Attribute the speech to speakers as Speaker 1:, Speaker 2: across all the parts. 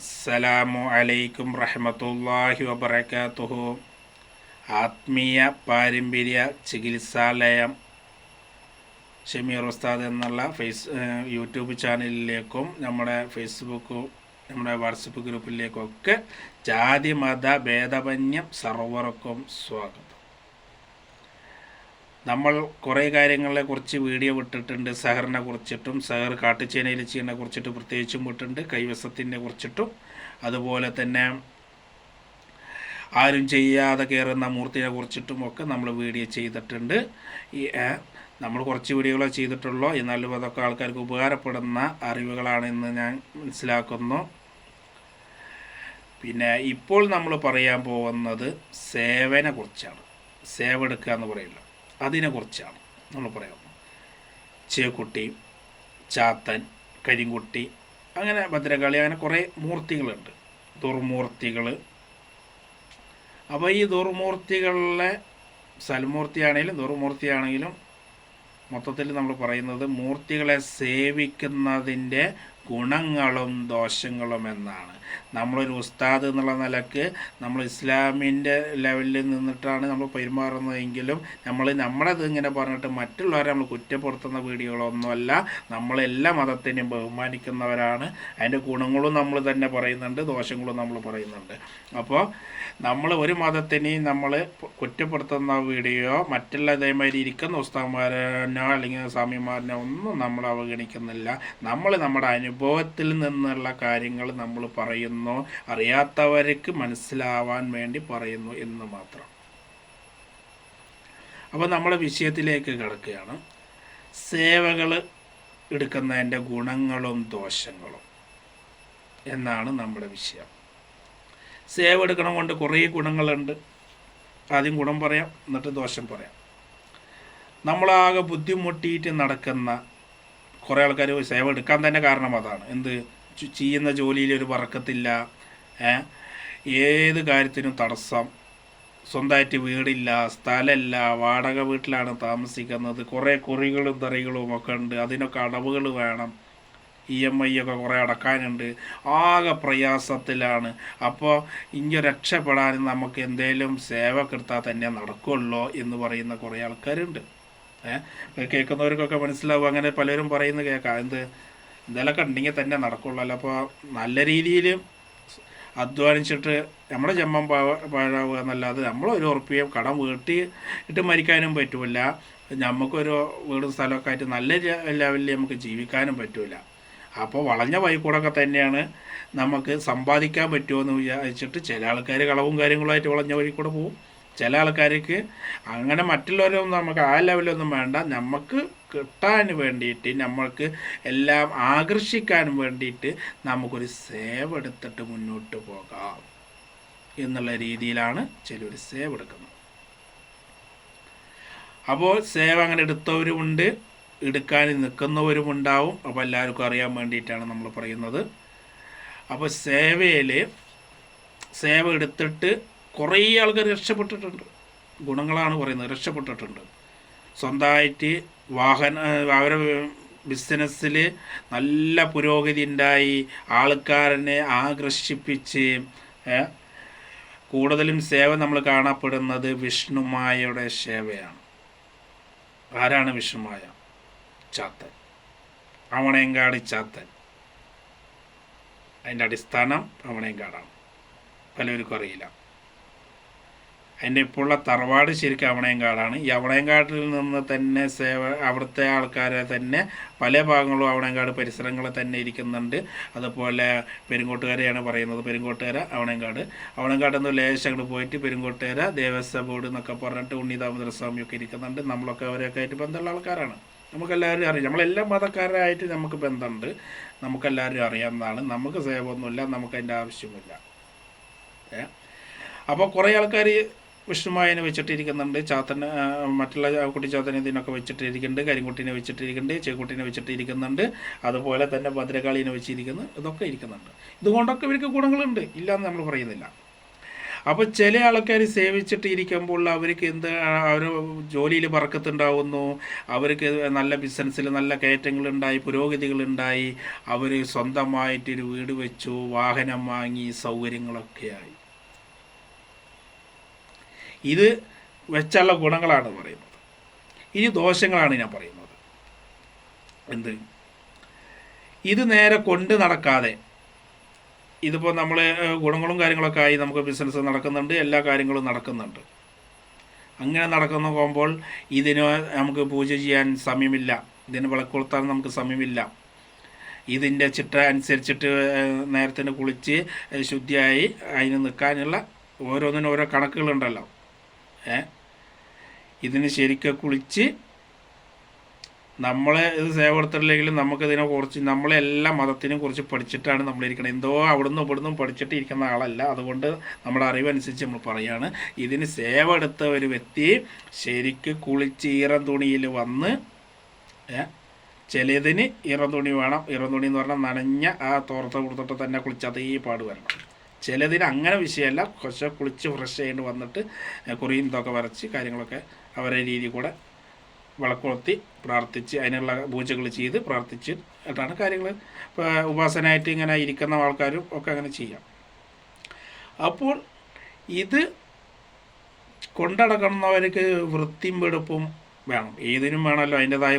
Speaker 1: അസ്സലാമു അലൈക്കും റഹ്മത്തുള്ളാഹി വബറകാതുഹു. ആത്മീയ പാരമ്പര്യ ചികിത്സാലയം ഷമീർ ഉസ്താദ് എന്നുള്ള ഫേസ് യൂട്യൂബ് ചാനലിലേക്കും നമ്മുടെ ഫേസ്ബുക്ക് നമ്മുടെ വാട്സപ്പ് ഗ്രൂപ്പിലേക്കൊക്കെ ജാതി മത ഭേദമന്യം സർവർക്കും സ്വാഗതം. നമ്മൾ കുറേ കാര്യങ്ങളെക്കുറിച്ച് വീഡിയോ വിട്ടിട്ടുണ്ട്. സഹറിനെ കുറിച്ചിട്ടും സഹർ കാട്ടുചേനയിൽ ചെയ്യുന്നതിനെ കുറിച്ചിട്ട് പ്രത്യേകിച്ചും വിട്ടിട്ടുണ്ട്. കൈവശത്തിനെ കുറിച്ചിട്ടും. അതുപോലെ തന്നെ ആരും ചെയ്യാതെ കയറുന്ന മൂർത്തിനെ കുറിച്ചിട്ടും ഒക്കെ നമ്മൾ വീഡിയോ ചെയ്തിട്ടുണ്ട്. ഈ നമ്മൾ കുറച്ച് വീഡിയോകളെ ചെയ്തിട്ടുള്ളൂ. എന്നാലും അതൊക്കെ ആൾക്കാർക്ക് ഉപകാരപ്പെടുന്ന അറിവുകളാണെന്ന് ഞാൻ മനസ്സിലാക്കുന്നു. പിന്നെ ഇപ്പോൾ നമ്മൾ പറയാൻ പോകുന്നത് സേവനെ കുറിച്ചാണ്. സേവ എടുക്കുക എന്ന് പറയില്ല അതിനെക്കുറിച്ചാണ് നമ്മൾ പറയാം ചേക്കുട്ടി ചാത്തൻ കരിങ്കുട്ടി അങ്ങനെ ഭദ്രകാളി അങ്ങനെ കുറേ മൂർത്തികളുണ്ട്. ദുർമൂർത്തികൾ. അപ്പോൾ ഈ ദുർമൂർത്തികളിലെ സൽമൂർത്തിയാണെങ്കിലും ദുർമൂർത്തിയാണെങ്കിലും മൊത്തത്തിൽ നമ്മൾ പറയുന്നത് മൂർത്തികളെ സേവിക്കുന്നതിന്റെ ഗുണങ്ങളും ദോഷങ്ങളും എന്നാണ്. നമ്മളൊരു ഉസ്താദ് എന്നുള്ള നിലയ്ക്ക് നമ്മൾ ഇസ്ലാമിന്റെ ലെവലിൽ നിന്നിട്ടാണ് നമ്മൾ പെരുമാറുന്നതെങ്കിലും നമ്മൾ നമ്മളത് ഇങ്ങനെ പറഞ്ഞിട്ട് മറ്റുള്ളവരെ നമ്മൾ കുറ്റപ്പെടുത്തുന്ന വീഡിയോകളൊന്നുമല്ല. നമ്മളെല്ലാ മതത്തിനെയും ബഹുമാനിക്കുന്നവരാണ്. അതിന്റെ ഗുണങ്ങളും നമ്മൾ തന്നെ പറയുന്നുണ്ട് ദോഷങ്ങളും നമ്മൾ പറയുന്നുണ്ട്. അപ്പോൾ നമ്മൾ ഒരു മതത്തിനെയും നമ്മൾ കുറ്റപ്പെടുത്തുന്ന വീഡിയോ മറ്റുള്ള ഇതേമാതിരി ഇരിക്കുന്ന ഉസ്താന്മാരനോ അല്ലെങ്കിൽ സ്വാമിമാരനോ ഒന്നും നമ്മൾ അവഗണിക്കുന്നില്ല. നമ്മൾ നമ്മുടെ അനുഭവത്തിൽ നിന്നുള്ള കാര്യങ്ങൾ നമ്മൾ പറയുന്നു. അറിയാത്തവർക്ക് മനസ്സിലാവാൻ വേണ്ടി പറയുന്നു എന്ന് മാത്രം. അപ്പോൾ നമ്മുടെ വിഷയത്തിലേക്ക് കിടക്കുകയാണ്. സേവകൾ എടുക്കുന്നതിന്റെ ഗുണങ്ങളും ദോഷങ്ങളും. എന്നാണ് നമ്മുടെ വിഷയം. സേവ എടുക്കണം കൊണ്ട് കുറേ ഗുണങ്ങളുണ്ട്. ആദ്യം ഗുണം പറയാം എന്നിട്ട് ദോഷം പറയാം. നമ്മളാകെ ബുദ്ധിമുട്ടിയിട്ട് നടക്കുന്ന കുറേ ആൾക്കാർ സേവ എടുക്കാൻ തന്നെ കാരണം അതാണ്. എന്ത്? ചെയ്യുന്ന ജോലിയിൽ ഒരു വറക്കത്തില്ല? ഏത് കാര്യത്തിനും തടസ്സം. സ്വന്തമായിട്ട് വീടില്ല സ്ഥലമില്ല വാടക വീട്ടിലാണ് താമസിക്കുന്നത്. കുറേ കുറികളും തറികളും ഒക്കെ ഉണ്ട്. അതിനൊക്കെ അടവുകൾ വേണം. ഇ എം ഐ ഒക്കെ കുറേ അടക്കാനുണ്ട്. ആകെ പ്രയാസത്തിലാണ്. അപ്പോൾ ഇങ്ങനെ രക്ഷപ്പെടാൻ നമുക്ക് എന്തെങ്കിലും സേവ കിട്ടാൽ തന്നെ നടക്കുള്ളൂ എന്ന് പറയുന്ന കുറേ ആൾക്കാരുണ്ട്. ഏഹ് കേൾക്കുന്നവർക്കൊക്കെ മനസ്സിലാവും. അങ്ങനെ പലരും പറയുന്നത് കേൾക്കാം. എന്ത്? എന്തെങ്കിലുമൊക്കെ ഉണ്ടെങ്കിൽ തന്നെ നടക്കുള്ളൂ അപ്പോൾ നല്ല രീതിയിൽ അധ്വാനിച്ചിട്ട് നമ്മുടെ ജന്മം പാ- പാഴാവുക എന്നല്ലാതെ നമ്മൾ ഒരു ഉറപ്പിയും കടം വീട്ടി ഇട്ട് മരിക്കാനും പറ്റില്ല നമുക്കൊരു വീടും സ്ഥലമൊക്കെ ആയിട്ട് നല്ല ലെവലിൽ നമുക്ക് ജീവിക്കാനും പറ്റൂല. അപ്പോൾ വളഞ്ഞ വഴിക്കൂടൊക്കെ തന്നെയാണ് നമുക്ക് സമ്പാദിക്കാൻ പറ്റുമോ എന്ന് വിചാരിച്ചിട്ട് ചില ആൾക്കാർ കളവും കാര്യങ്ങളുമായിട്ട് വളഞ്ഞ വഴി കൂടെ പോകും ചില ആൾക്കാർക്ക് അങ്ങനെ മറ്റുള്ളവരൊന്നും നമുക്ക് ആ ലെവലൊന്നും വേണ്ട. നമുക്ക് കിട്ടാൻ വേണ്ടിയിട്ട് നമ്മൾക്ക് എല്ലാം ആകർഷിക്കാൻ വേണ്ടിയിട്ട് നമുക്കൊരു സേവ് എടുത്തിട്ട് മുന്നോട്ട് പോകാം എന്നുള്ള രീതിയിലാണ് ചിലർ സേവ് എടുക്കുന്നത്. അപ്പോൾ സേവ് അങ്ങനെ എടുത്തവരുമുണ്ട്. എടുക്കാൻ നിൽക്കുന്നവരും ഉണ്ടാവും. അപ്പോൾ എല്ലാവർക്കും അറിയാൻ വേണ്ടിയിട്ടാണ് നമ്മൾ പറയുന്നത്. അപ്പോൾ സേവയിൽ സേവ എടുത്തിട്ട് കുറേ ആൾക്കാർ രക്ഷപ്പെട്ടിട്ടുണ്ട്. ഗുണങ്ങളാണ് പറയുന്നത്. രക്ഷപ്പെട്ടിട്ടുണ്ട്. സ്വന്തമായിട്ട് വാഹന അവരെ ബിസിനസ്സിൽ നല്ല പുരോഗതി ഉണ്ടായി. ആൾക്കാരനെ ആകർഷിപ്പിച്ച് കൂടുതലും സേവ നമ്മൾ കാണപ്പെടുന്നത് വിഷ്ണുമായയുടെ സേവയാണ്. ആരാണ് വിഷ്ണുമായ? ചാത്തൻ. അവണയങ്കാട് ചാത്തൻ. അതിന്റെ അടിസ്ഥാനം അവണയങ്കാടാണ് പലവർക്കും അറിയില്ല. അതിന്റെ ഇപ്പോഴുള്ള തറവാട് ശരിക്കും അവണയങ്കാടാണ് ഈ അവണയങ്കാട്ടിൽ നിന്ന് തന്നെ സേവ അവിടുത്തെ ആൾക്കാരെ തന്നെ പല ഭാഗങ്ങളും അവണയങ്കാട് പരിസരങ്ങൾ തന്നെ ഇരിക്കുന്നുണ്ട്. അതുപോലെ പെരുങ്കോട്ടുകാരെയാണ് പറയുന്നത്. പെരുങ്കോട്ടുകര അവണയങ്കാട് അവണയങ്കാട് നിന്ന് ലേശം അങ്ങോട്ട് പോയിട്ട് പെരുങ്കോട്ടുകര ദേവസ്വ ബോർഡ് എന്നൊക്കെ പറഞ്ഞിട്ട് ഉണ്ണി ദാമോദര സ്വാമിയൊക്കെ ഇരിക്കുന്നുണ്ട്. നമ്മളൊക്കെ അവരൊക്കെ ആയിട്ട് ബന്ധമുള്ള ആൾക്കാരാണ്. നമുക്കെല്ലാവരും അറിയാം. നമ്മളെല്ലാ മതക്കാരായിട്ട് നമുക്ക് ബന്ധമുണ്ട്. നമുക്കെല്ലാവരും അറിയാവുന്നതാണ്. നമുക്ക് സേവൊന്നുമില്ല നമുക്കതിന്റെ ആവശ്യമില്ല ഏ? അപ്പോൾ കുറേ ആൾക്കാർ വിഷ്ണുമായനെ വെച്ചിട്ടിരിക്കുന്നുണ്ട്. ചാത്തൻ മറ്റുള്ള കുട്ടിച്ചാത്തനെ ഇതിനൊക്കെ വെച്ചിട്ടിരിക്കുന്നുണ്ട്. കരിങ്കുട്ടീനെ വെച്ചിട്ടിരിക്കുന്നുണ്ട്. ചേക്കുട്ടീനെ വെച്ചിട്ടിരിക്കുന്നുണ്ട്. അതുപോലെ തന്നെ ഭദ്രകാളീനെ വെച്ചിരിക്കുന്നു. ഇതൊക്കെ ഇരിക്കുന്നുണ്ട്. ഇതുകൊണ്ടൊക്കെ ഇവർക്ക് ഗുണങ്ങളുണ്ട്. ഇല്ലയെന്ന് നമ്മൾ പറയുന്നില്ല. അപ്പോൾ ചില ആൾക്കാർ സേവിച്ചിട്ട് ഇരിക്കുമ്പോൾ അവർക്ക് എന്ത് അവർ ജോലിയിൽ പറക്കത്തുണ്ടാവുന്നു അവർക്ക് നല്ല ബിസിനസ്സിൽ നല്ല കയറ്റങ്ങളുണ്ടായി പുരോഗതികളുണ്ടായി അവർ സ്വന്തമായിട്ടൊരു വീട് വെച്ചു വാഹനം വാങ്ങി സൗകര്യങ്ങളൊക്കെയായി. ഇത് വെച്ചുള്ള ഗുണങ്ങളാണ് പറയുന്നത്. ഇനി ദോഷങ്ങളാണ് ഞാൻ പറയുന്നത്. എന്ത്? ഇത് നേരെ കൊണ്ട് നടക്കാതെ ഇതിപ്പോൾ നമ്മൾ ഗുണങ്ങളും കാര്യങ്ങളൊക്കെ ആയി നമുക്ക് ബിസിനസ് നടക്കുന്നുണ്ട് എല്ലാ കാര്യങ്ങളും നടക്കുന്നുണ്ട്. അങ്ങനെ നടക്കുന്ന പോകുമ്പോൾ ഇതിന് നമുക്ക് പൂജ ചെയ്യാൻ സമയമില്ല. ഇതിന് വിളക്കൊളുത്താൻ നമുക്ക് സമയമില്ല. ഇതിന്റെ ചിട്ട അനുസരിച്ചിട്ട് നേരത്തിന് കുളിച്ച് ശുദ്ധിയായി അതിന് നിൽക്കാനുള്ള ഓരോന്നിനും ഓരോ കണക്കുകളുണ്ടല്ലോ. ഏ? ഇതിന് ശരിക്കും കുളിച്ച് നമ്മളെ ഇത് സേവപ്പെടുത്തില്ലെങ്കിലും നമുക്കിതിനെ കുറിച്ച് നമ്മളെ എല്ലാ മതത്തിനെ കുറിച്ച് പഠിച്ചിട്ടാണ് നമ്മളിരിക്കുന്നത് എന്തോ അവിടുന്ന് ഇവിടുന്നും പഠിച്ചിട്ട് ഇരിക്കുന്ന ആളല്ല. അതുകൊണ്ട് നമ്മുടെ അറിവനുസരിച്ച് നമ്മൾ പറയുകയാണ് ഇതിന് സേവ എടുത്ത ഒരു വ്യക്തി ശരിക്ക് കുളിച്ച് ഈറൻ തുണിയിൽ വന്ന് ചിലതിന് ഈറൻ തുണി വേണം. ഈറൻ തുണി എന്ന് പറഞ്ഞാൽ നനഞ്ഞ ആ തോർത്ത കൊടുത്തിട്ട് തന്നെ കുളിച്ചാൽ ഈ പാട് വരണം. ചിലതിന് അങ്ങനെ വിഷയമല്ല. കുറച്ച് കുളിച്ച് ഫ്രഷ് ചെയ്യേണ്ടി വന്നിട്ട് കുറിയും ഇതൊക്കെ വരച്ച് കാര്യങ്ങളൊക്കെ അവരുടെ രീതി കൂടെ വിളക്കുകൊളുത്തി പ്രാർത്ഥിച്ച് അതിനുള്ള പൂജകൾ ചെയ്ത് പ്രാർത്ഥിച്ച് ആയിട്ടാണ് കാര്യങ്ങൾ. ഇപ്പോൾ ഉപാസനയായിട്ട് ഇങ്ങനെ ഇരിക്കുന്ന ആൾക്കാരും ഒക്കെ അങ്ങനെ ചെയ്യാം. അപ്പോൾ ഇത് കൊണ്ടടക്കുന്നവർക്ക് വൃത്തിയും വെടുപ്പും വേണം. ഏതിനും വേണമല്ലോ അതിന്റെതായ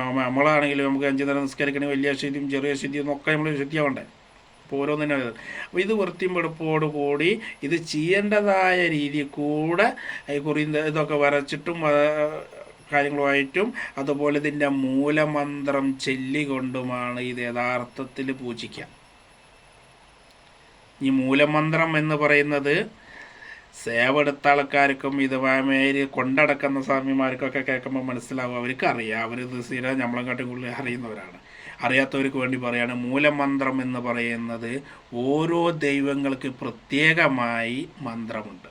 Speaker 1: വേണം. നമ്മളാണെങ്കിലും നമുക്ക് അഞ്ച് നേരം നിസ്കരിക്കണേ വലിയ ശുദ്ധിയും ചെറിയ ശുദ്ധിയും ഒക്കെ നമ്മൾ ശുദ്ധിയാവണ്ടേ? അപ്പോൾ ഓരോന്നിനും. അപ്പോൾ ഇത് വൃത്തിയും വെടുപ്പോട് കൂടി ഇത് ചെയ്യേണ്ടതായ രീതിയിൽ കൂടെ ഈ കുറി ഇതൊക്കെ വരച്ചിട്ടും കാര്യങ്ങളുമായിട്ടും അതുപോലെ ഇതിന്റെ മൂലമന്ത്രം ചൊല്ലിക്കൊണ്ടുമാണ് ഇത് യഥാർത്ഥത്തിൽ പൂജിക്കുക. ഈ മൂലമന്ത്രം എന്ന് പറയുന്നത് സേവ എടുത്ത ആൾക്കാർക്കും ഇത് മേരി കൊണ്ടടക്കുന്ന സ്വാമിമാർക്കൊക്കെ കേൾക്കുമ്പോൾ മനസ്സിലാവും. അവർക്ക് അറിയാം അവർ ഇത് സ്ഥിരം നമ്മളെക്കാട്ടും കൂടുതൽ അറിയുന്നവരാണ്. അറിയാത്തവർക്ക് വേണ്ടി പറയാണ് മൂലമന്ത്രം എന്ന് പറയുന്നത് ഓരോ ദൈവങ്ങൾക്ക് പ്രത്യേകമായി മന്ത്രമുണ്ട്.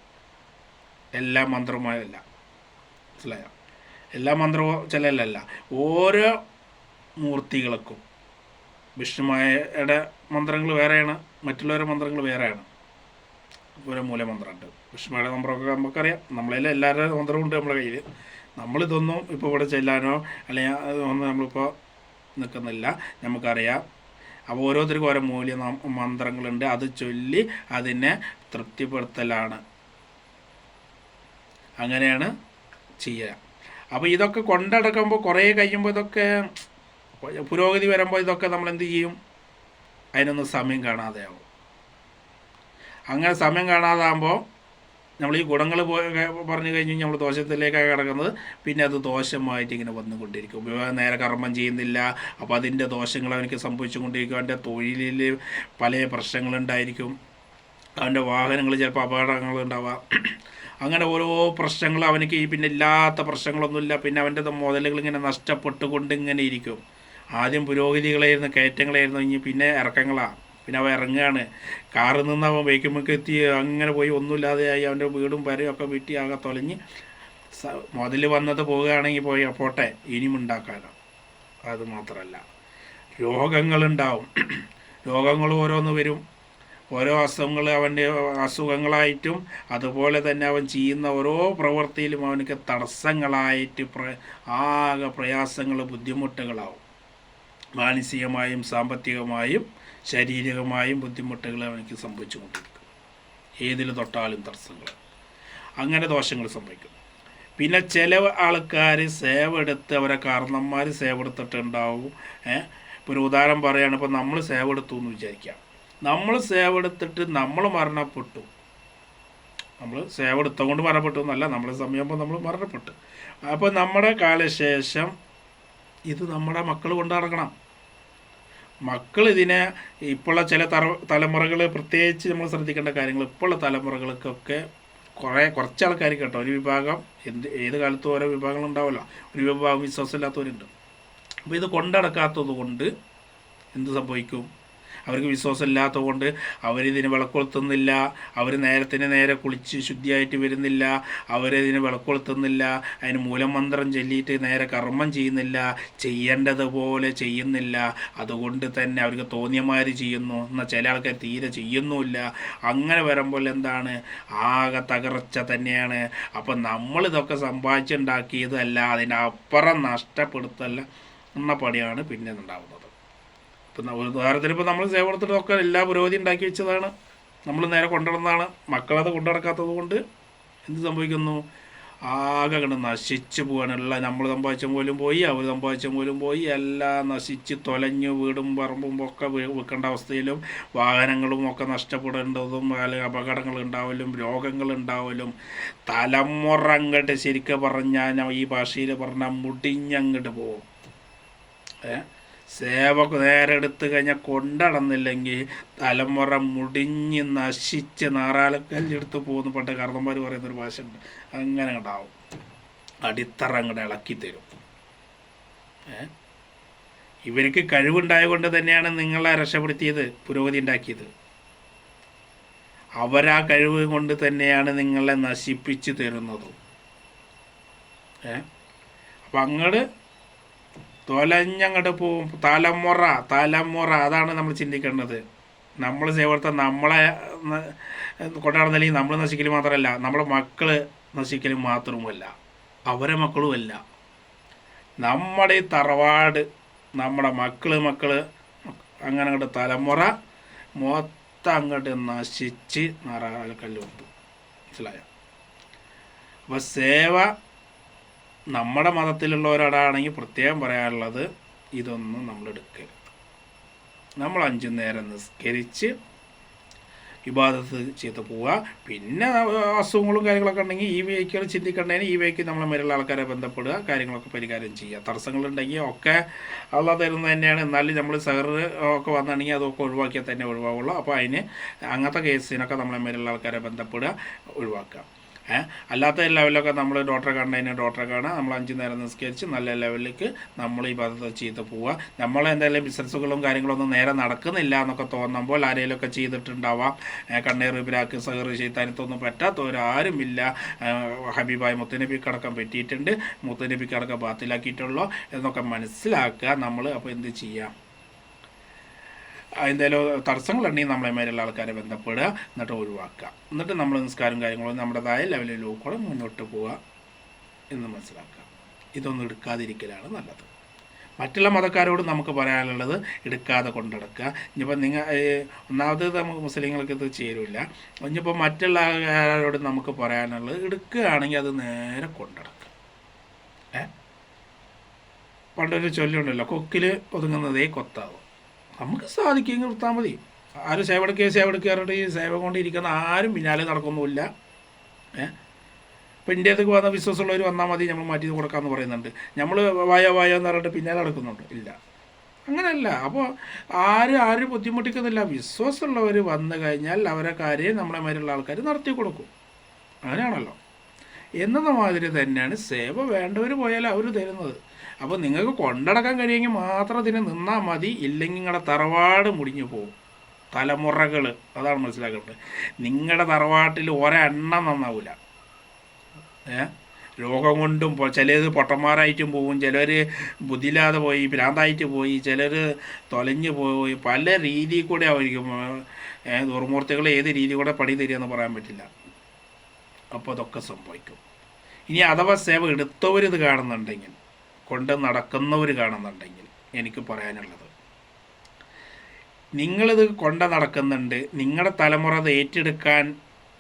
Speaker 1: എല്ലാ മന്ത്രവുമായല്ല. മനസ്സിലായോ? എല്ലാ മന്ത്രവും ചിലല്ല ഓരോ മൂർത്തികൾക്കും വിഷ്ണുമായയുടെ മന്ത്രങ്ങൾ വേറെയാണ് മറ്റുള്ളവരുടെ മന്ത്രങ്ങൾ വേറെയാണ്. ഓരോ മൂലമന്ത്രമുണ്ട്. വിഷ്ണുമായുടെ മന്ത്രമൊക്കെ നമുക്കറിയാം. നമ്മളതിൽ എല്ലാവരുടെ മന്ത്രവും ഉണ്ട് നമ്മുടെ കയ്യിൽ നമ്മളിതൊന്നും ഇപ്പോൾ ഇവിടെ ചെല്ലാനോ അല്ലെങ്കിൽ അതൊന്നും നമ്മളിപ്പോൾ നിൽക്കുന്നില്ല. നമുക്കറിയാം. അപ്പോൾ ഓരോരുത്തർക്കും ഓരോ മൂല്യ മന്ത്രങ്ങളുണ്ട്. അത് ചൊല്ലി അതിനെ തൃപ്തിപ്പെടുത്തലാണ്. അങ്ങനെയാണ് ചെയ്യുക അപ്പോൾ ഇതൊക്കെ കൊണ്ടടക്കുമ്പോൾ കുറേ കഴിയുമ്പോൾ ഇതൊക്കെ പുരോഗതി വരുമ്പോൾ ഇതൊക്കെ നമ്മൾ എന്ത് ചെയ്യും? അതിനൊന്നും സമയം കാണാതെയാവും അങ്ങനെ സമയം കാണാതാകുമ്പോൾ നമ്മൾ ഈ ഗുണങ്ങൾ പറഞ്ഞു കഴിഞ്ഞ് നമ്മൾ ദോഷത്തിലേക്കാണ് കിടക്കുന്നത്. പിന്നെ അത് ദോഷമായിട്ട് ഇങ്ങനെ വന്നുകൊണ്ടിരിക്കും. ഉപയോഗം നേരെ കർമ്മം ചെയ്യുന്നില്ല. അപ്പോൾ അതിന്റെ ദോഷങ്ങൾ അവനക്ക് സംഭവിച്ചുകൊണ്ടിരിക്കും. അവന്റെ തൊഴിലിൽ പല പ്രശ്നങ്ങളുണ്ടായിരിക്കും അവന്റെ വാഹനങ്ങൾ ചിലപ്പോൾ അപകടങ്ങൾ ഉണ്ടാവാം. അങ്ങനെ ഓരോ പ്രശ്നങ്ങൾ അവനക്ക് പിന്നെ ഇല്ലാത്ത പ്രശ്നങ്ങളൊന്നുമില്ല. പിന്നെ അവന്റെ മുതലുകൾ ഇങ്ങനെ നഷ്ടപ്പെട്ടുകൊണ്ട് ഇങ്ങനെ ഇരിക്കും. ആദ്യം പുരോഗതികളായിരുന്നു കയറ്റങ്ങളായിരുന്നു. ഇനി പിന്നെ ഇറക്കങ്ങളാണ് പിന്നെ അവൻ ഇറങ്ങുകയാണ്. കാറിൽ നിന്ന് അവൻ ബൈക്കുമ്പോൾ എത്തി അങ്ങനെ പോയി. ഒന്നുമില്ലാതെയായി അവന്റെ വീടും പരയും ഒക്കെ വീട്ടി ആകെ തൊലഞ്ഞ് മുതൽ വന്നത് പോവുകയാണെങ്കിൽ പോയി പോട്ടെ ഇനിയും ഉണ്ടാക്കാനോ അത് മാത്രമല്ല. രോഗങ്ങളുണ്ടാവും. രോഗങ്ങൾ ഓരോന്ന് വരും. ഓരോ അസുഖങ്ങൾ അവന്റെ അസുഖങ്ങളായിട്ടും അതുപോലെ തന്നെ അവൻ ചെയ്യുന്ന ഓരോ പ്രവൃത്തിയിലും അവനക്ക് തടസ്സങ്ങളായിട്ട് പ്ര ആകെ പ്രയാസങ്ങൾ ബുദ്ധിമുട്ടുകളാവും. മാനസികമായും സാമ്പത്തികമായും ശാരീരികമായും ബുദ്ധിമുട്ടുകൾ അവനക്ക് സംഭവിച്ചുകൊണ്ടിരിക്കും. ഏതിൽ തൊട്ടാലും തടസ്സങ്ങൾ. അങ്ങനെ ദോഷങ്ങൾ സംഭവിക്കും. പിന്നെ ചില ആൾക്കാർ സേവ എടുത്ത് അവരെ കാരണന്മാർ സേവ എടുത്തിട്ടുണ്ടാവും. ഇപ്പോൾ ഒരു ഉദാഹരണം പറയുകയാണ് ഇപ്പോൾ നമ്മൾ സേവ എടുത്തു എന്ന് വിചാരിക്കാം. നമ്മൾ സേവ് എടുത്തിട്ട് നമ്മൾ മരണപ്പെട്ടു. നമ്മൾ സേവ് എടുത്തുകൊണ്ട് മരണപ്പെട്ടു എന്നല്ല നമ്മുടെ സമയമാകുമ്പോൾ നമ്മൾ മരണപ്പെട്ടു. അപ്പോൾ നമ്മുടെ കാലശേഷം ഇത് നമ്മുടെ മക്കൾ കൊണ്ട് നടക്കണം. മക്കൾ ഇതിനെ ഇപ്പോഴുള്ള ചില തറ തലമുറകൾ പ്രത്യേകിച്ച് നമ്മൾ ശ്രദ്ധിക്കേണ്ട കാര്യങ്ങൾ ഇപ്പോഴുള്ള തലമുറകൾക്കൊക്കെ കുറേ കുറച്ച് ആൾക്കാർ കേട്ടോ. ഒരു വിഭാഗം എന്ത് ഏത് കാലത്തും ഓരോ വിഭാഗങ്ങൾ ഉണ്ടാവില്ല. ഒരു വിഭാഗം വിശ്വാസമില്ലാത്തവരുണ്ട്. അപ്പോൾ ഇത് കൊണ്ടടക്കാത്തത് കൊണ്ട് എന്ത് സംഭവിക്കും? അവർക്ക് വിശ്വാസം ഇല്ലാത്തതുകൊണ്ട് അവരിതിന് വിളക്കൊളുത്തുന്നില്ല. അവർ നേരത്തിന് നേരെ കുളിച്ച് ശുദ്ധിയായിട്ട് വരുന്നില്ല. അവരിതിന് വിളക്കൊളുത്തുന്നില്ല. അതിന് മൂലമന്ത്രം ചൊല്ലിയിട്ട് നേരെ കർമ്മം ചെയ്യുന്നില്ല. ചെയ്യേണ്ടതുപോലെ ചെയ്യുന്നില്ല. അതുകൊണ്ട് തന്നെ അവർക്ക് തോന്നിയമാതിരി ചെയ്യുന്നു. എന്നാൽ ചില ആൾക്കാർ തീരെ ചെയ്യുന്നുമില്ല. അങ്ങനെ വരുമ്പോൾ എന്താണ്? ആകെ തകർച്ച തന്നെയാണ്. അപ്പം നമ്മളിതൊക്കെ സമ്പാദിച്ചുണ്ടാക്കിയതല്ല അതിനപ്പുറം നഷ്ടപ്പെടുത്തല്ല എന്ന പണിയാണ് പിന്നെ ഉണ്ടാവുന്നത് ഇപ്പം ഉദാഹരണത്തിന് ഇപ്പോൾ നമ്മൾ സേവനത്തിനൊക്കെ എല്ലാ പുരോഗതി ഉണ്ടാക്കി വെച്ചതാണ്. നമ്മൾ നേരെ കൊണ്ടുവന്നതാണ് മക്കളത് കൊണ്ടുനടക്കാത്തത് കൊണ്ട് എന്ത് സംഭവിക്കുന്നു? ആകെ കണ്ട് നശിച്ചു പോകാനുള്ള നമ്മൾ സമ്പാദിച്ച പോലും പോയി അവർ സമ്പാദിച്ച പോലും പോയി എല്ലാം നശിച്ച് തൊലഞ്ഞു വീടും പറമ്പും ഒക്കെ വെക്കേണ്ട അവസ്ഥയിലും വാഹനങ്ങളും ഒക്കെ നഷ്ടപ്പെടേണ്ടതും അല്ലെങ്കിൽ അപകടങ്ങൾ ഉണ്ടാവലും രോഗങ്ങൾ ഉണ്ടാവലും തലമുറ അങ്ങോട്ട് ശരിക്കും പറഞ്ഞാൽ ഈ ഭാഷയിൽ പറഞ്ഞാൽ മുടിഞ്ഞങ്ങോട്ട് പോകും. ഏ? സേവ നേരെ എടുത്തു കഴിഞ്ഞാൽ കൊണ്ടടന്നില്ലെങ്കിൽ തലമുറ മുടിഞ്ഞ് നശിച്ച് നാറാലക്കല്ലെടുത്ത് പോകുന്ന. പണ്ട് കർണന്മാർ പറയുന്നൊരു ഭാഷ ഉണ്ട് അങ്ങനെ ഉണ്ടാവും. അടിത്തറ അങ്ങോട്ട് ഇളക്കി തരും. ഇവർക്ക് കഴിവുണ്ടായതുകൊണ്ട് തന്നെയാണ് നിങ്ങളെ രക്ഷപ്പെടുത്തിയത് പുരോഗതി ഉണ്ടാക്കിയത്. അവരാ കഴിവ് കൊണ്ട് തന്നെയാണ് നിങ്ങളെ നശിപ്പിച്ച് തരുന്നതും. ഏ? അപ്പം അങ്ങോട്ട് തൊലഞ്ഞങ്ങോട്ട് പോവും. തലമുറ തലമുറ അതാണ് നമ്മൾ ചിന്തിക്കേണ്ടത്. നമ്മൾ സേവർത്ത നമ്മളെ കൊണ്ടാടുന്നില്ലെങ്കിൽ നമ്മൾ നശിക്കൽ മാത്രമല്ല നമ്മുടെ മക്കൾ നശിക്കലും മാത്രവുമല്ല അവരെ മക്കളുമല്ല നമ്മുടെ തറവാട് നമ്മുടെ മക്കൾ മക്കൾ അങ്ങനെ അങ്ങോട്ട് തലമുറ മൊത്തം അങ്ങോട്ട് നശിച്ച് നാറാകല്ല് കൊണ്ടു. മനസ്സിലായോ? അപ്പോൾ സേവ നമ്മുടെ മതത്തിലുള്ള മതത്തിലുള്ളവരോടാണെങ്കിൽ പ്രത്യേകം പറയാനുള്ളത് ഇതൊന്നും നമ്മൾ എടുക്കരുത്. നമ്മൾ അഞ്ചു നേരം നിസ്കരിച്ച് വിവാദത്ത് ചെയ്ത് പോവുക. പിന്നെ അസുഖങ്ങളും കാര്യങ്ങളൊക്കെ ഉണ്ടെങ്കിൽ ഈ വേക്കുകൾ ചിന്തിക്കണ്ടതിന് ഈ വേക്ക് നമ്മളെ മേലുള്ള ആൾക്കാരെ ബന്ധപ്പെടുക കാര്യങ്ങളൊക്കെ പരിഹാരം ചെയ്യുക. തടസ്സങ്ങളുണ്ടെങ്കിൽ ഒക്കെ അള്ള തരുന്നത് തന്നെയാണ്. എന്നാലും നമ്മൾ സഹർ ഒക്കെ വന്നിട്ടുണ്ടെങ്കിൽ അതൊക്കെ ഒഴിവാക്കിയാൽ തന്നെ ഒഴിവാകുള്ളൂ അപ്പോൾ അതിന് അങ്ങനത്തെ കേസിനൊക്കെ നമ്മളെ മേലുള്ള ആൾക്കാരെ ബന്ധപ്പെടുക ഒഴിവാക്കുക. അല്ലാത്ത ലെവലൊക്കെ നമ്മൾ ഡോക്ടറെ കണ്ടതിന് ഡോക്ടറെ കാണുക നമ്മൾ അഞ്ച് നേരം നിസ്കരിച്ച് നല്ല ലെവലിലേക്ക് നമ്മൾ ഈ പദ്ധതി ചെയ്ത് പോവുക. നമ്മൾ എന്തായാലും ബിസിനസ്സുകളും കാര്യങ്ങളൊന്നും നേരെ നടക്കുന്നില്ല എന്നൊക്കെ തോന്നുമ്പോൾ ആരെങ്കിലുമൊക്കെ ചെയ്തിട്ടുണ്ടാവാം. കണ്ണീർ ഇബിരാക്ക് സഹർ ചെയ്താനത്തൊന്നും ഒരാരും ഇല്ല ഹബീബായ് മുത്തനബിക്ക് അടക്കം പറ്റിയിട്ടുണ്ട്. മുത്തനബിക്ക് അടക്കം ബാത്തിലാക്കിയിട്ടുള്ളോ. എന്നൊക്കെ മനസ്സിലാക്കുക നമ്മൾ അപ്പോൾ എന്ത് ചെയ്യാം? എന്തായാലും തടസ്സങ്ങളുണ്ടെങ്കിൽ നമ്മളെ മേലുള്ള ആൾക്കാരെ ബന്ധപ്പെടുക എന്നിട്ട് ഒഴിവാക്കുക. എന്നിട്ട് നമ്മൾ നിസ്കാരം കാര്യങ്ങളും നമ്മുടേതായ ലെവലിൽ ലോക്കോളം മുന്നോട്ട് പോവുക എന്ന് മനസ്സിലാക്കുക. ഇതൊന്നും എടുക്കാതിരിക്കലാണ് നല്ലത്. മറ്റുള്ള മതക്കാരോട് നമുക്ക് പറയാനുള്ളത് എടുക്കാതെ കൊണ്ടെടുക്കുക. ഇനിയിപ്പോൾ നിങ്ങൾ ഒന്നാമത് നമുക്ക് മുസ്ലിങ്ങൾക്ക് ഇത് ചേരില്ല. ഇനിയിപ്പോൾ മറ്റുള്ള ആൾക്കാരോട് നമുക്ക് പറയാനുള്ളത് എടുക്കുകയാണെങ്കിൽ അത് നേരെ കൊണ്ടെടുക്കുക. ഏ? പണ്ടൊരു ചൊല്ലുണ്ടല്ലോ കൊക്കിൽ ഒതുങ്ങുന്നതേ കൊത്താവും. നമുക്ക് സാധിക്കുമെങ്കിൽ നിർത്താൽ മതി. ആരും സേവ എടുക്കുക സേവ എടുക്കാറുണ്ട് ഈ സേവ കൊണ്ടിരിക്കുന്ന ആരും പിന്നാലെ നടക്കൊന്നുമില്ല ഏ? ഇപ്പം ഇന്ത്യത്തേക്ക് വന്ന വിശ്വാസമുള്ളവർ വന്നാൽ മതി നമ്മൾ മാറ്റി കൊടുക്കാമെന്ന് പറയുന്നുണ്ട്. നമ്മൾ വായ വായ എന്ന് പറഞ്ഞിട്ട് പിന്നാലെ നടക്കുന്നുണ്ട്. ഇല്ല. അങ്ങനെയല്ല. അപ്പോൾ ആരും ആരും ബുദ്ധിമുട്ടിക്കുന്നില്ല. വിശ്വാസമുള്ളവർ വന്നു കഴിഞ്ഞാൽ അവരെ കാര്യം നമ്മളെ മേലുള്ള ആൾക്കാർ നടത്തി കൊടുക്കും. അങ്ങനെയാണല്ലോ. എന്നത് മാതിരി തന്നെയാണ് സേവ വേണ്ടവർ പോയാൽ അവർ തരുന്നത്. അപ്പോൾ നിങ്ങൾക്ക് കൊണ്ടടക്കാൻ കഴിയുമെങ്കിൽ മാത്രം ഇതിന് നിന്നാൽ മതി. ഇല്ലെങ്കിൽ നിങ്ങളുടെ തറവാട് മുടിഞ്ഞു പോകും തലമുറകൾ അതാണ് മനസ്സിലാക്കേണ്ടത്. നിങ്ങളുടെ തറവാട്ടിൽ ഒരെണ്ണം നന്നാവില്ല ഏ? രോഗം കൊണ്ടും ചിലത് പൊട്ടന്മാരായിട്ടും പോവും. ചിലർ ബുദ്ധിയില്ലാതെ പോയി ഭ്രാന്തായിട്ട് പോയി ചിലർ തൊലഞ്ഞു പോയി. പല രീതിയിൽ കൂടെ ആയിരിക്കും. ദുർമൂർത്തികൾ ഏത് രീതി കൂടെ പണി തരികയെന്ന് പറയാൻ പറ്റില്ല. അപ്പോൾ അതൊക്കെ സംഭവിക്കും. ഇനി അഥവാ സേവ എടുത്തവരിത് കാണുന്നുണ്ടെങ്കിൽ കൊണ്ട് നടക്കുന്നവർ കാണുന്നുണ്ടെങ്കിൽ എനിക്ക് പറയാനുള്ളത്. നിങ്ങളിത് കൊണ്ട് നടക്കുന്നുണ്ട് നിങ്ങളുടെ തലമുറ അത് ഏറ്റെടുക്കാൻ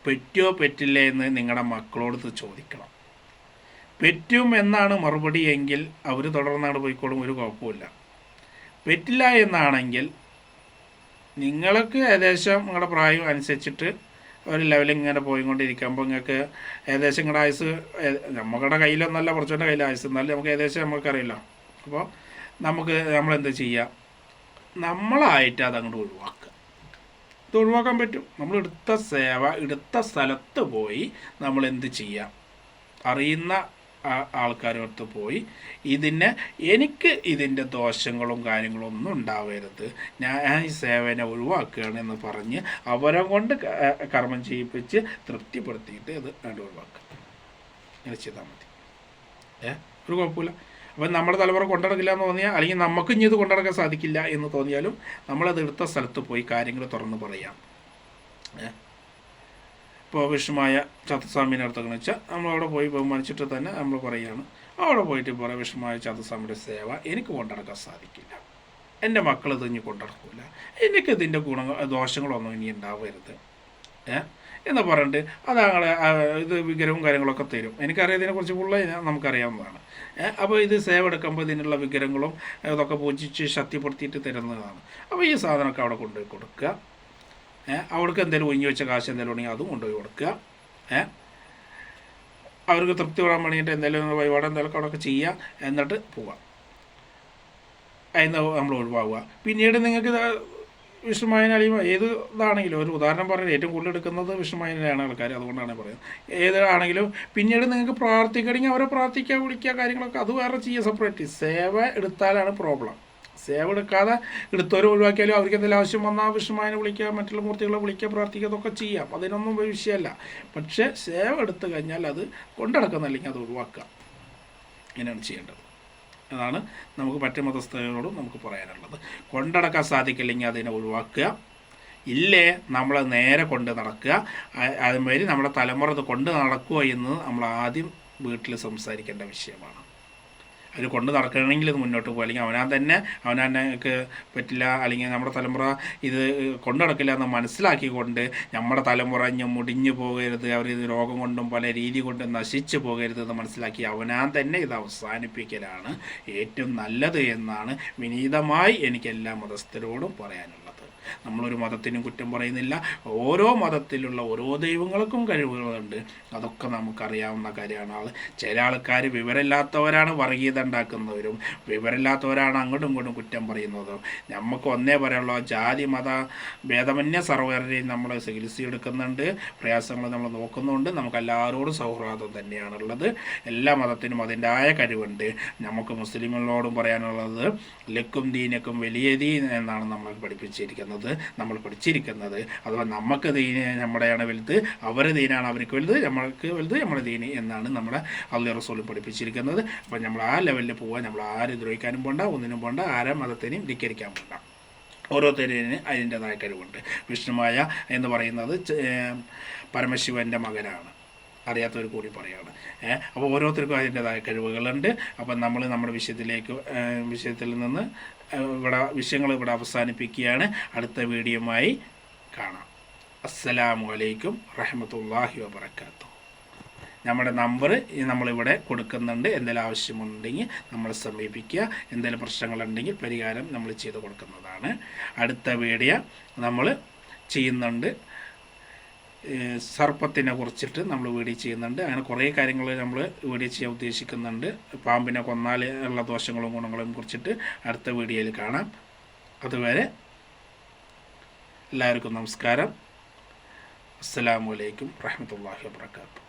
Speaker 1: പറ്റുമോ പറ്റില്ല എന്ന് നിങ്ങളുടെ മക്കളോട് ചോദിക്കണം. പറ്റും എന്നാണ് മറുപടി എങ്കിൽ അവർ തുടർന്നാണ് പോയിക്കോളും ഒരു കുഴപ്പമില്ല പറ്റില്ല എന്നാണെങ്കിൽ നിങ്ങൾക്ക് ഏകദേശം നിങ്ങളുടെ പ്രായം അനുസരിച്ചിട്ട് ഒരു ലെവലിൽ ഇങ്ങനെ പോയിക്കൊണ്ടിരിക്കുമ്പോൾ നിങ്ങൾക്ക് ഏകദേശം നിങ്ങളുടെ ആയുസ് നമ്മുടെ കയ്യിലൊന്നല്ല കുറച്ചുകൂടെ കയ്യിൽ ആയുസ് എന്നാലും നമുക്ക് ഏകദേശം നമുക്കറിയില്ല അപ്പോൾ നമുക്ക് നമ്മളെന്ത് ചെയ്യുക നമ്മളായിട്ട് അതങ്ങോട്ട് ഒഴിവാക്കുക ഇത് ഒഴിവാക്കാൻ പറ്റും. നമ്മൾ എടുത്ത സേവ എടുത്ത സ്ഥലത്ത് പോയി നമ്മൾ എന്ത് ചെയ്യാം? അറിയുന്ന ആൾക്കാരടുത്ത് പോയി ഇതിനെ എനിക്ക് ഇതിന്റെ ദോഷങ്ങളും കാര്യങ്ങളും ഒന്നും ഉണ്ടാവരുത്. ഞാൻ ഈ സേവന ഒഴിവാക്കുകയാണ് എന്ന് പറഞ്ഞ് അവരെ കൊണ്ട് കർമ്മം ചെയ്യിപ്പിച്ച് തൃപ്തിപ്പെടുത്തിയിട്ട് ഇത് ഒഴിവാക്കുക ഇങ്ങനെ ചെയ്താൽ മതി. ഏ ഒരു കുഴപ്പമില്ല. അപ്പം നമ്മുടെ തലമുറ കൊണ്ടുനടക്കില്ല എന്ന് തോന്നിയാൽ അല്ലെങ്കിൽ നമുക്ക് ഇനി ഇത് കൊണ്ടുനടക്കാൻ സാധിക്കില്ല എന്ന് തോന്നിയാലും നമ്മളത് എടുത്ത സ്ഥലത്ത് പോയി കാര്യങ്ങൾ തുറന്ന് പറയാം. ഏ വിഷമായ ചാത്തസ്വാമിന്റെ അടുത്തൊക്കെ വെച്ചാൽ നമ്മളവിടെ പോയി ബഹുമാനിച്ചിട്ട് തന്നെ നമ്മൾ പറയുകയാണ്. അവിടെ പോയിട്ട് പറയാം വിഷമായ ചാത്തസ്വാമിയുടെ സേവ എനിക്ക് കൊണ്ടടക്കാൻ സാധിക്കില്ല. എന്റെ മക്കൾ ഇത് ഇനി കൊണ്ടുനടക്കില്ല എനിക്ക് ഇതിന്റെ ഗുണങ്ങൾ ദോഷങ്ങളൊന്നും ഇനി ഉണ്ടാവരുത്. എന്ന് പറഞ്ഞിട്ട് അത് ഇത് വിഗ്രഹവും കാര്യങ്ങളൊക്കെ തരും. എനിക്കറിയാം ഇതിനെക്കുറിച്ച് ഉള്ള നമുക്കറിയാവുന്നതാണ്. അപ്പോൾ ഇത് സേവ എടുക്കുമ്പോൾ ഇതിനുള്ള വിഗ്രഹങ്ങളും ഇതൊക്കെ പൂജിച്ച് ശക്തിപ്പെടുത്തിയിട്ട് തരുന്നതാണ്. അപ്പോൾ ഈ സാധനമൊക്കെ അവിടെ കൊണ്ടുപോയി കൊടുക്കുക. അവർക്ക് എന്തെങ്കിലും ഒഴിഞ്ഞു വെച്ച കാശ് എന്തെങ്കിലും ഉണ്ടെങ്കിൽ അതും കൊണ്ടുപോയി കൊടുക്കുക. ഏഹ് അവർക്ക് തൃപ്തി പെടാൻ വേണ്ടിയിട്ട് എന്തെങ്കിലും വഴിപാട് എന്തെങ്കിലും അവിടെയൊക്കെ ചെയ്യുക. എന്നിട്ട് പോവുക. അതിന് നമ്മൾ ഒഴിവാകുക പിന്നീട് നിങ്ങൾക്ക് ഇത് വിഷ്ണുമായന അല്ലെങ്കിൽ ഏത് ഇതാണെങ്കിലും ഒരു ഉദാഹരണം പറയുന്നത് ഏറ്റവും കൂടുതൽ എടുക്കുന്നത് വിഷ്ണുമായനാണ് ആൾക്കാർ. അതുകൊണ്ടാണ് പറയുന്നത്. ഏതാണെങ്കിലും പിന്നീട് നിങ്ങൾക്ക് പ്രാർത്ഥിക്കണമെങ്കിൽ അവരെ പ്രാർത്ഥിക്കുക വിളിക്കുക കാര്യങ്ങളൊക്കെ അത് വേറെ ചെയ്യുക സെപ്പറേറ്റ് സേവ എടുത്താലാണ് പ്രോബ്ലം സേവ എടുക്കാതെ എടുത്തവരെ ഒഴിവാക്കിയാലും അവർക്ക് എന്തെങ്കിലും ആവശ്യം വന്നാൽ വിഷ്ണുമായനെ വിളിക്കുക മറ്റുള്ള മൂർത്തികളെ വിളിക്കുക പ്രാർത്ഥിക്കുക അതൊക്കെ ചെയ്യാം. അതിനൊന്നും വിഷയമല്ല. പക്ഷേ സേവ എടുത്തു കഴിഞ്ഞാൽ അത് കൊണ്ടടക്കുന്നില്ലെങ്കിൽ അത് ഒഴിവാക്കുക ഇങ്ങനെയാണ് ചെയ്യേണ്ടത്. അതാണ് നമുക്ക് മറ്റു മതസ്ഥരോടും നമുക്ക് പറയാനുള്ളത്. കൊണ്ടടക്കാൻ സാധിക്കില്ലെങ്കിൽ അതിനെ ഒഴിവാക്കുക. ഇല്ലേ? നമ്മൾ നേരെ കൊണ്ട് നടക്കുക. അതുമാതിരി നമ്മുടെ തലമുറ കൊണ്ട് നടക്കുക എന്ന് നമ്മൾ ആദ്യം വീട്ടിൽ സംസാരിക്കേണ്ട വിഷയമാണ്. അത് കൊണ്ട് നടക്കണമെങ്കിൽ ഇത് മുന്നോട്ട് പോകും. അല്ലെങ്കിൽ അവനാൻ തന്നെ അവനാനക്ക് പറ്റില്ല. അല്ലെങ്കിൽ നമ്മുടെ തലമുറ ഇത് കൊണ്ടു നടക്കില്ല എന്ന് മനസ്സിലാക്കിക്കൊണ്ട് നമ്മുടെ തലമുറ ഇഞ്ഞ് മുടിഞ്ഞു പോകരുത്. അവർ ഇത് രോഗം കൊണ്ടും പല രീതി കൊണ്ടും നശിച്ചു പോകരുത് എന്ന് മനസ്സിലാക്കി അവനാൻ തന്നെ ഇത് അവസാനിപ്പിക്കലാണ് ഏറ്റവും നല്ലത് എന്നാണ് വിനീതമായി എനിക്ക് എല്ലാ മതസ്ഥരോടും പറയാനുള്ളത്. നമ്മളൊരു മതത്തിനും കുറ്റം പറയുന്നില്ല. ഓരോ മതത്തിലുള്ള ഓരോ ദൈവങ്ങൾക്കും കഴിവുകളുണ്ട്. അതൊക്കെ നമുക്കറിയാവുന്ന കാര്യമാണ്. ചില ആൾക്കാർ വിവരമില്ലാത്തവരാണ് വർഗീയത ഉണ്ടാക്കുന്നവരും വിവരമില്ലാത്തവരാണ് അങ്ങോട്ടും ഇങ്ങോട്ടും കുറ്റം പറയുന്നതും. നമുക്ക് ഒന്നേ പറയുള്ള ജാതി മത ഭേദമന്യ സർവരെയും നമ്മൾ ചികിത്സയെടുക്കുന്നുണ്ട്. പ്രയാസങ്ങൾ നമ്മൾ നോക്കുന്നുണ്ട്. നമുക്ക് എല്ലാവരോടും സൗഹൃദം തന്നെയാണുള്ളത്. എല്ലാ മതത്തിനും അതിന്റെതായ കഴിവുണ്ട്. നമുക്ക് മുസ്ലിങ്ങളോടും പറയാനുള്ളത് ലക്കും ദീനക്കും വലിയ ദീൻ എന്നാണ് നമ്മൾ പഠിപ്പിച്ചിരിക്കുന്നത് നമ്മൾ പഠിച്ചിരിക്കുന്നത്. അഥവാ നമുക്ക് ദീന് നമ്മുടെയാണ് വലുത് അവരെ ദീനാണ് അവർക്ക് വലുത് നമ്മൾക്ക് വലുത് നമ്മുടെ ദീന് എന്നാണ് നമ്മുടെ അള്ളി റസൂൽ പഠിപ്പിച്ചിരിക്കുന്നത്. അപ്പം നമ്മൾ ആ ലെവലിൽ പോകാൻ നമ്മൾ ആരും ദ്രോഹിക്കാനും പോണ്ട ഒന്നിനും പോണ്ട ആരും മതത്തിനെയും ധിക്കരിക്കാൻ പോണ്ട. ഓരോരുത്തരിന് അതിന്റെതായ കഴിവുണ്ട്. വിഷ്ണുമായ എന്ന് പറയുന്നത് പരമശിവന്റെ മകനാണ്. അറിയാത്തവർ കൂടി പറയാണ്. ഏഹ് അപ്പോൾ ഓരോരുത്തർക്കും അതിന്റെതായ കഴിവുകളുണ്ട്. അപ്പം നമ്മൾ നമ്മുടെ വിഷയത്തിലേക്ക് വിഷയത്തിൽ നിന്ന് ഇവിടെ വിഷയങ്ങൾ ഇവിടെ അവസാനിപ്പിക്കുകയാണ്. അടുത്ത വീഡിയോയുമായി കാണാം. അസ്സലാമു അലൈക്കും വാബർക്കാത്തു വബർക്കാത്തു നമ്മുടെ നമ്പർ നമ്മളിവിടെ കൊടുക്കുന്നുണ്ട്. എന്തെങ്കിലും ആവശ്യമുണ്ടെങ്കിൽ നമ്മളെ സമീപിക്കുക. എന്തെങ്കിലും പ്രശ്നങ്ങളുണ്ടെങ്കിൽ പരിഹാരം നമ്മൾ ചെയ്ത് കൊടുക്കുന്നതാണ്. അടുത്ത വീഡിയോ നമ്മൾ ചെയ്യുന്നുണ്ട്. സർപ്പത്തിനെ കുറിച്ചിട്ട് നമ്മൾ വീഡിയോ ചെയ്യുന്നുണ്ട്. അങ്ങനെ കുറേ കാര്യങ്ങൾ നമ്മൾ വീഡിയോ ചെയ്യാൻ ഉദ്ദേശിക്കുന്നുണ്ട്. പാമ്പിനെ കൊന്നാൽ ഉള്ള ദോഷങ്ങളും ഗുണങ്ങളും കുറിച്ചിട്ട് അടുത്ത വീഡിയോയിൽ കാണാം. അതുവരെ എല്ലാവർക്കും നമസ്കാരം. അസ്സലാമു അലൈക്കും റഹ്മത്തുള്ളാഹി വാബർക്കാത്തു